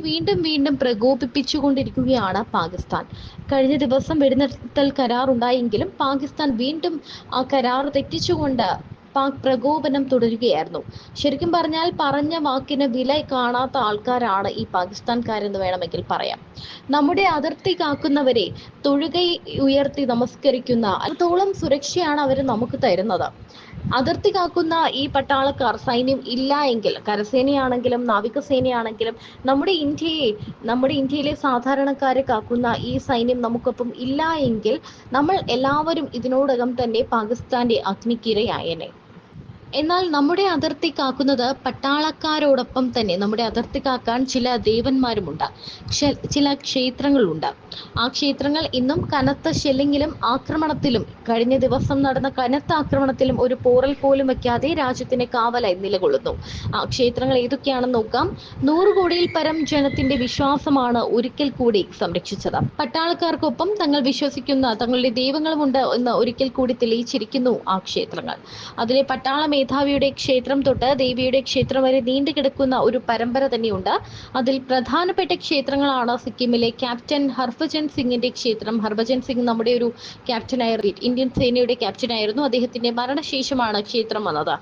വീണ്ടും വീണ്ടും പ്രകോപിപ്പിച്ചുകൊണ്ടിരിക്കുകയാണ് പാകിസ്ഥാൻ. കഴിഞ്ഞ ദിവസം വെടിനിർത്തൽ കരാർ ഉണ്ടായെങ്കിലും പാകിസ്ഥാൻ വീണ്ടും ആ കരാർ തെറ്റിച്ചുകൊണ്ട് പാക് പ്രകോപനം തുടരുകയായിരുന്നു. ശരിക്കും പറഞ്ഞാൽ പറഞ്ഞ വാക്കിന് വില കാണാത്ത ആൾക്കാരാണ് ഈ പാകിസ്ഥാൻകാരെന്ന് വേണമെങ്കിൽ പറയാം. നമ്മുടെ അതിർത്തി കാക്കുന്നവരെ തൊഴുകൈ ഉയർത്തി നമസ്കരിക്കുന്ന അത്രത്തോളം സുരക്ഷയാണ് അവർ നമുക്ക് തരുന്നത്. അതിർത്തി കാക്കുന്ന ഈ പട്ടാളക്കാർ സൈന്യം ഇല്ല എങ്കിൽ കരസേനയാണെങ്കിലും നാവികസേനയാണെങ്കിലും നമ്മുടെ ഇന്ത്യയെ നമ്മുടെ ഇന്ത്യയിലെ സാധാരണക്കാരെ കാക്കുന്ന ഈ സൈന്യം നമുക്കൊപ്പം ഇല്ല എങ്കിൽ നമ്മൾ എല്ലാവരും ഇതിനോടകം തന്നെ പാകിസ്ഥാന്റെ അഗ്നിക്കിരയായേനെ. എന്നാൽ നമ്മുടെ അതിർത്തി കാക്കുന്നത് പട്ടാളക്കാരോടൊപ്പം തന്നെ നമ്മുടെ അതിർത്തി കാക്കാൻ ചില ദേവന്മാരുമുണ്ട്. ചില ക്ഷേത്രങ്ങളുണ്ട്. ആ ക്ഷേത്രങ്ങൾ ഇന്നും കനത്ത ഷെല്ലിങ്ങിലും ആക്രമണത്തിലും കഴിഞ്ഞ ദിവസം നടന്ന കനത്ത ആക്രമണത്തിലും ഒരു പോറൽ പോലും വെക്കാതെ രാജ്യത്തിന് കാവലായി നിലകൊള്ളുന്നു. ആ ക്ഷേത്രങ്ങൾ ഏതൊക്കെയാണെന്ന് നോക്കാം. നൂറ് കോടിയിൽ പരം ജനത്തിന്റെ വിശ്വാസമാണ് ഒരിക്കൽ കൂടി സംരക്ഷിച്ചത്. പട്ടാളക്കാർക്കൊപ്പം തങ്ങൾ വിശ്വസിക്കുന്ന തങ്ങളുടെ ദൈവങ്ങളുമുണ്ട് എന്ന് ഒരിക്കൽ കൂടി തെളിയിച്ചിരിക്കുന്നു ആ ക്ഷേത്രങ്ങൾ. അതിലെ പട്ടാള മേധാവിയുടെ ക്ഷേത്രം തൊട്ട് ദേവിയുടെ ക്ഷേത്രം വരെ നീണ്ടു കിടക്കുന്ന ഒരു പരമ്പര തന്നെയുണ്ട്. അതിൽ പ്രധാനപ്പെട്ട ക്ഷേത്രങ്ങളാണ് സിക്കിമിലെ ക്യാപ്റ്റൻ ഹർഭജൻ സിംഗിന്റെ ക്ഷേത്രം. ഹർഭജൻ സിംഗ് നമ്മുടെ ഒരു ക്യാപ്റ്റനായിരുന്നു ഇന്ത്യൻ സേനയുടെ ക്യാപ്റ്റനായിരുന്നു. അദ്ദേഹത്തിന്റെ മരണശേഷമാണ് ക്ഷേത്രം വന്നത്.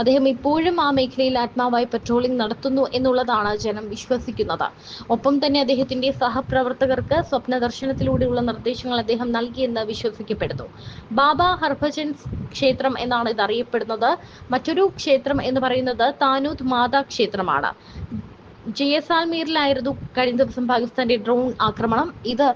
അദ്ദേഹം ഇപ്പോഴും ആ മേഖലയിൽ ആത്മാവായി പെട്രോളിംഗ് നടത്തുന്നു എന്നുള്ളതാണ് ജനം വിശ്വസിക്കുന്നത്. ഒപ്പം തന്നെ അദ്ദേഹത്തിന്റെ സഹപ്രവർത്തകർക്ക് സ്വപ്ന ദർശനത്തിലൂടെയുള്ള നിർദ്ദേശങ്ങൾ അദ്ദേഹം നൽകിയെന്ന് വിശ്വസിക്കപ്പെടുന്നു. ബാബ ഹർഭജൻ ക്ഷേത്രം എന്നാണ് ഇത് അറിയപ്പെടുന്നത് മറ്റൊരു ക്ഷേത്രം എന്ന് പറയുന്നത് താനൂത് മാതാ ക്ഷേത്രമാണ്. ജയസാൽമീറിലായിരുന്നു കഴിഞ്ഞ ദിവസം പാകിസ്ഥാന്റെ ഡ്രോൺ ആക്രമണം. ഇത്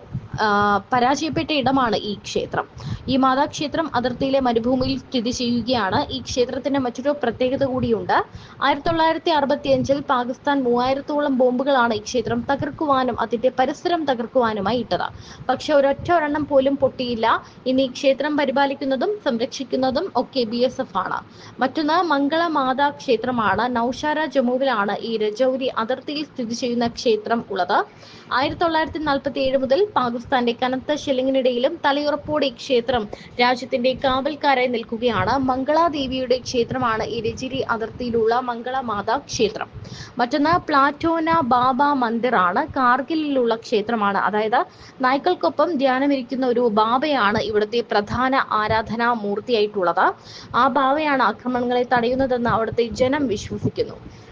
പരാജയപ്പെട്ട ഇടമാണ് ഈ ക്ഷേത്രം. ഈ മാതാക്ഷേത്രം അതിർത്തിയിലെ മരുഭൂമിയിൽ സ്ഥിതി ചെയ്യുകയാണ്. ഈ ക്ഷേത്രത്തിന്റെ മറ്റൊരു പ്രത്യേകത കൂടിയുണ്ട്. ആയിരത്തി തൊള്ളായിരത്തി അറുപത്തി അഞ്ചിൽ പാകിസ്ഥാൻ മൂവായിരത്തോളം ബോംബുകളാണ് ഈ ക്ഷേത്രം തകർക്കുവാനും അതിന്റെ പരിസരം തകർക്കുവാനുമായി ഇട്ടത്. പക്ഷെ ഒരൊറ്റ ഒരെണ്ണം പോലും പൊട്ടിയില്ല. ഇനി ഈ ക്ഷേത്രം പരിപാലിക്കുന്നതും സംരക്ഷിക്കുന്നതും ഒക്കെ ബി എസ് എഫ് ആണ്. മറ്റൊന്ന് മംഗള മാതാ ക്ഷേത്രമാണ്. നൌഷാര ജമ്മുവിലാണ് ഈ രജൌരി അതിർത്തിയിൽ സ്ഥിതി ചെയ്യുന്ന ക്ഷേത്രം ഉള്ളത്. ആയിരത്തി തൊള്ളായിരത്തി നാൽപ്പത്തി ഏഴ് മുതൽ പാകിസ്ഥാന്റെ കനത്ത ഷെല്ലിങ്ങിനിടയിലും തലയുറപ്പോടെ ക്ഷേത്രം രാജ്യത്തിന്റെ കാവൽക്കാരായി നിൽക്കുകയാണ്. മംഗളാദേവിയുടെ ക്ഷേത്രമാണ് ഇരജിരി രജിരി അതിർത്തിയിലുള്ള മംഗള മാതാ ക്ഷേത്രം. മറ്റൊന്ന് പ്ലാറ്റോന ബാബ മന്ദിർ ആണ് കാർഗിലിലുള്ള ക്ഷേത്രമാണ്. അതായത് നായ്ക്കൾക്കൊപ്പം ധ്യാനമിരിക്കുന്ന ഒരു ബാബയാണ് ഇവിടുത്തെ പ്രധാന ആരാധനാ മൂർത്തിയായിട്ടുള്ളത്. ആ ബാബയാണ് ആക്രമണങ്ങളെ തടയുന്നതെന്ന് അവിടുത്തെ ജനം വിശ്വസിക്കുന്നു.